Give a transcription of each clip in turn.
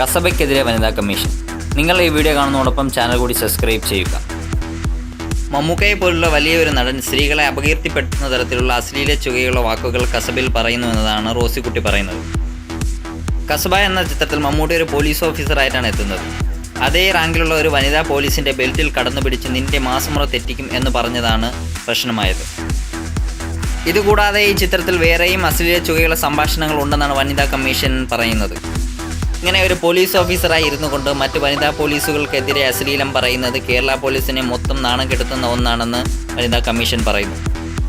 കസബയ്ക്കെതിരെ വനിതാ കമ്മീഷൻ. നിങ്ങൾ ഈ വീഡിയോ കാണുന്നതോടൊപ്പം ചാനൽ കൂടി സബ്സ്ക്രൈബ് ചെയ്യുക. മമ്മൂക്കയെ പോലുള്ള വലിയൊരു നടൻ സ്ത്രീകളെ അപകീർത്തിപ്പെടുത്തുന്ന തരത്തിലുള്ള അശ്ലീല ചുകയുള്ള വാക്കുകൾ കസബിൽ പറയുന്നു എന്നതാണ് റോസിക്കുട്ടി പറയുന്നത്. കസബ എന്ന ചിത്രത്തിൽ മമ്മൂട്ടി ഒരു പോലീസ് ഓഫീസറായിട്ടാണ് എത്തുന്നത്. അതേ റാങ്കിലുള്ള ഒരു വനിതാ പോലീസിന്റെ ബെൽറ്റിൽ കടന്നു പിടിച്ച് നിന്റെ മാസമുറ തെറ്റിക്കും എന്ന് പറഞ്ഞതാണ് പ്രശ്നമായത്. ഇതുകൂടാതെ ഈ ചിത്രത്തിൽ വേറെയും അശ്ലീല ചുകയുള്ള സംഭാഷണങ്ങൾ ഉണ്ടെന്നാണ് വനിതാ കമ്മീഷൻ പറയുന്നത്. ഇങ്ങനെ ഒരു പോലീസ് ഓഫീസറായി ഇരുന്നു കൊണ്ട് മറ്റ് വനിതാ പോലീസുകൾക്കെതിരെ അശ്ലീലം പറയുന്നത് കേരള പോലീസിനെ മൊത്തം നാണം കെടുത്തുന്ന ഒന്നാണെന്ന് വനിതാ കമ്മീഷൻ പറയുന്നു.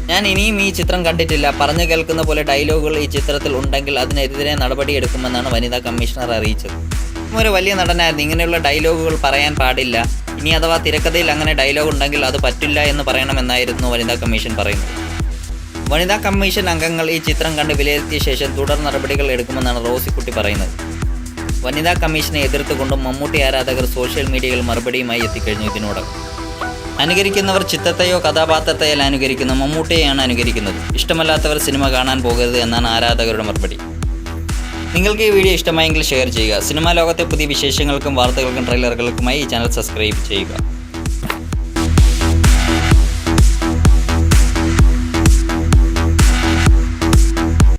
ഞാൻ ഇനിയും ഈ ചിത്രം കണ്ടിട്ടില്ല. പറഞ്ഞു കേൾക്കുന്ന പോലെ ഡയലോഗുകൾ ഈ ചിത്രത്തിൽ ഉണ്ടെങ്കിൽ അതിനെതിരെ നടപടിയെടുക്കുമെന്നാണ് വനിതാ കമ്മീഷണർ അറിയിച്ചത്. ഒരു വലിയ നടനായിരുന്നു. ഇങ്ങനെയുള്ള ഡയലോഗുകൾ പറയാൻ പാടില്ല. ഇനി അഥവാ തിരക്കഥയിൽ അങ്ങനെ ഡയലോഗ് ഉണ്ടെങ്കിൽ അത് പറ്റില്ല എന്ന് പറയണമെന്നായിരുന്നു വനിതാ കമ്മീഷൻ പറയുന്നത്. വനിതാ കമ്മീഷൻ അംഗങ്ങൾ ഈ ചിത്രം കണ്ട് വിലയിരുത്തിയ ശേഷം തുടർ നടപടികൾ എടുക്കുമെന്നാണ് റോസിക്കുട്ടി പറയുന്നത്. വനിതാ കമ്മീഷനെ എതിർത്തുകൊണ്ടും മമ്മൂട്ടി ആരാധകർ സോഷ്യൽ മീഡിയയിൽ മറുപടിയുമായി എത്തിക്കഴിഞ്ഞു ഇതിനോടകം അനുകരിക്കുന്നവർ ചിത്രത്തെയോ കഥാപാത്രത്തെയോ അനുകരിക്കുന്നു മമ്മൂട്ടിയെയാണ് അനുകരിക്കുന്നത്. ഇഷ്ടമല്ലാത്തവർ സിനിമ കാണാൻ പോകരുത് എന്നാണ് ആരാധകരുടെ മറുപടി. നിങ്ങൾക്ക് ഈ വീഡിയോ ഇഷ്ടമായെങ്കിൽ ഷെയർ ചെയ്യുക. സിനിമാ ലോകത്തെ പുതിയ വിശേഷങ്ങൾക്കും വാർത്തകൾക്കും ട്രെയിലറുകൾക്കുമായി ഈ ചാനൽ സബ്സ്ക്രൈബ് ചെയ്യുക.